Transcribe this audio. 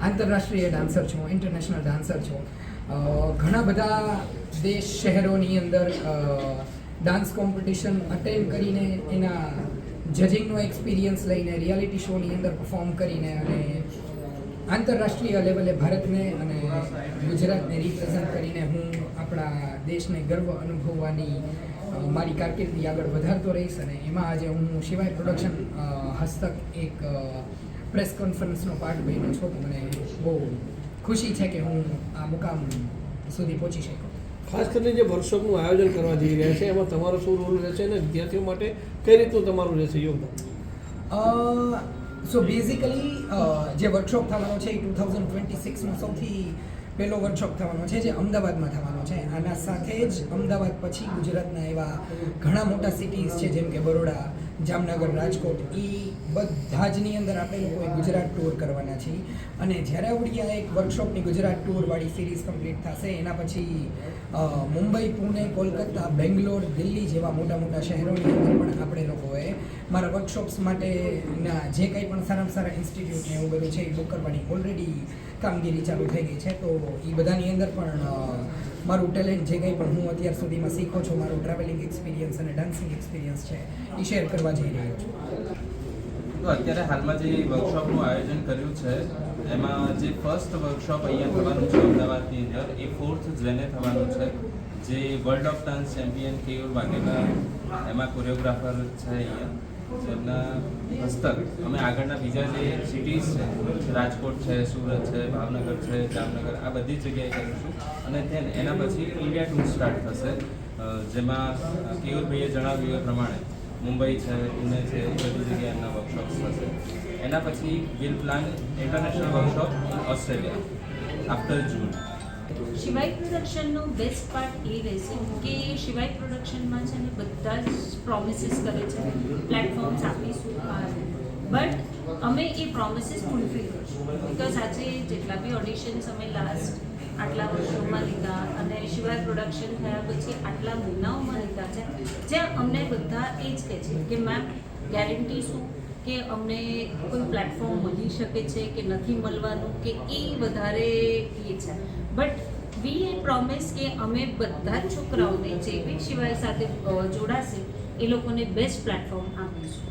આંતરરાષ્ટ્રીય ડાન્સર છું international dancer છું. ઘણા બધા દેશ શહેરોની અંદર ડાન્સ કોમ્પિટિશન અટેન્ડ કરીને એના જજિંગનો એક્સપિરિયન્સ લઈને રિયાલિટી શોની અંદર પરફોર્મ કરીને અને આંતરરાષ્ટ્રીય લેવલે ભારતને અને ગુજરાતને રિપ્રેઝન્ટ કરીને હું આપણા દેશને ગર્વ અનુભવવાની મારી કારકિર્દી આગળ વધારતો રહીશ અને એમાં આજે હું શિવાય પ્રોડક્શન હસ્તક એક પ્રેસ કોન્ફરન્સનો પાર્ટ બન્યો છું તો મને બહુ ખુશી છે કે હું આ મુકામ સુધી પહોંચી શક્યો ખાસ કરીને જે વર્કશોપનું આયોજન કરવા જઈ રહ્યા છે એમાં તમારો શું રોલ રહેશે અને વિદ્યાર્થીઓ માટે કઈ રીતનું તમારું રહેશે યોગદાન? સો બેઝિકલી જે વર્કશોપ થવાનો છે એ ટુ થાઉઝન્ડ ટ્વેન્ટી સિક્સનો સૌથી પહેલો વર્કશોપ થવાનો છે જે અમદાવાદમાં થવાનો છે. આના સાથે જ અમદાવાદ પછી ગુજરાતના એવા ઘણા મોટા સિટીઝ છે, જેમ કે બરોડા, જામનગર, રાજકોટ એ બધા જની અંદર આપણે લોકોએ ગુજરાત ટૂર કરવાના છીએ. અને જ્યારે આ એક વર્કશોપની ગુજરાત ટૂરવાળી સિરીઝ કમ્પ્લીટ થશે, એના પછી મુંબઈ, પુણે, કોલકાતા, બેંગ્લોર, દિલ્હી જેવા મોટા મોટા શહેરોની અંદર પણ આપણે લોકોએ મારા વર્કશોપ્સ માટેના જે કંઈ પણ સારામાં સારા ઇન્સ્ટિટ્યૂટ ને એવું બધું છે, એ બુક કરવાની ઓલરેડી કામગીરી ચાલુ થઈ ગઈ છે. તો એ બધાની અંદર પણ મારું ટેલેન્ટ જે કંઈ પણ હું અત્યાર સુધીમાં શીખો છું, મારું ટ્રાવેલિંગ એક્સપિરિયન્સ અને ડાન્સિંગ એક્સપિરિયન્સ છે, એ શેર કરવા જઈ રહ્યો છું. તો અત્યારે હાલમાં જે વર્કશોપનું આયોજન કર્યું છે, એમાં જે ફર્સ્ટ વર્કશોપ અહીંયા થવાનું છે અમદાવાદની અંદર, એ ફોર્થ જેને થવાનું છે. જે world of dance champion Keyur Vaghela એમાં કોરિયોગ્રાફર છે અહીંયા. જેમના હસ્તક. અમે આગળના બીજા જે સિટીઝ છે, રાજકોટ છે, સુરત છે, ભાવનગર છે, જામનગર, આ બધી જ જગ્યાએ કરીશું અને તેન એના પછી ઇન્ડિયા ટૂર સ્ટાર્ટ થશે. જેમાં કેયુરભાઈએ જણાવ્યું એ પ્રમાણે મુંબઈ છે, પુણે છે, એ બધી જગ્યાએ એમના વર્કશોપ્સ થશે. એના પછી will plan international workshop Australia after June Shivay પ્રોડક્શનનો best part એ રહેશે કે શિવાય પ્રોડક્શનમાં છે ને બધા જ પ્રોમિસીસ કરે છે. પ્લેટફોર્મ્સ આપીશું બટ અમે એ પ્રોમિસીસ ફૂલફિલ કરશું. બિકોઝ આજે જેટલા બી ઓડિશન્સ અમે લાસ્ટ આટલા વર્ષોમાં લીધા અને શિવાય પ્રોડક્શન થયા પછી આટલા મહિનાઓમાં લીધા છે, જ્યાં અમને બધા એ જ કહે છે કે મેમ ગેરંટી શું? કે અમને કોઈ પ્લેટફોર્મ મળી શકે છે કે નથી મળવાનું કે એ વધારે એ છે. બટ વી એ પ્રોમિસ કે અમે બધા જ છોકરાઓને જે બી શિવાય સાથે જોડાશે, એ લોકોને બેસ્ટ પ્લેટફોર્મ આપીશું.